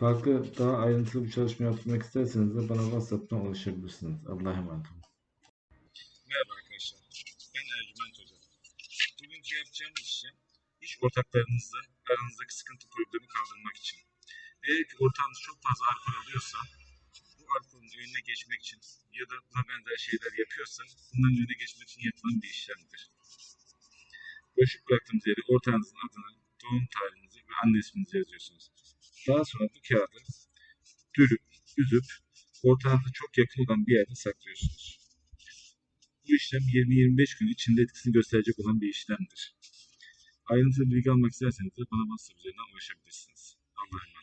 Farklı daha ayrıntılı bir çalışma yapmak isterseniz de bana WhatsApp'tan ulaşabilirsiniz. Allah'a emanet olun. Merhaba arkadaşlar. Ben Ercüment Hoca. Bugünkü yapacağımız işlem iş ortaklarınızla aranızdaki sıkıntı problemi kaldırmak için. Eğer ki ortağınız çok fazla alkol alıyorsa bu alkolün önüne geçmek için ya da buna benzer şeyler yapıyorsa bunların önüne geçmek için yapılan bir işlemdir. Boşluk bıraktığınız yere ortağınızın adını, doğum tarihinizi ve anne isminizi yazıyorsunuz. Daha sonra bu kağıdı dürüp, üzüp ortağınıza çok yakın olan bir yerde saklıyorsunuz. Bu işlem 20-25 gün içinde etkisini gösterecek olan bir işlemdir. Ayrıntılı bilgi almak isterseniz de bana WhatsApp üzerinden ulaşabilirsiniz. Allah'a emanet.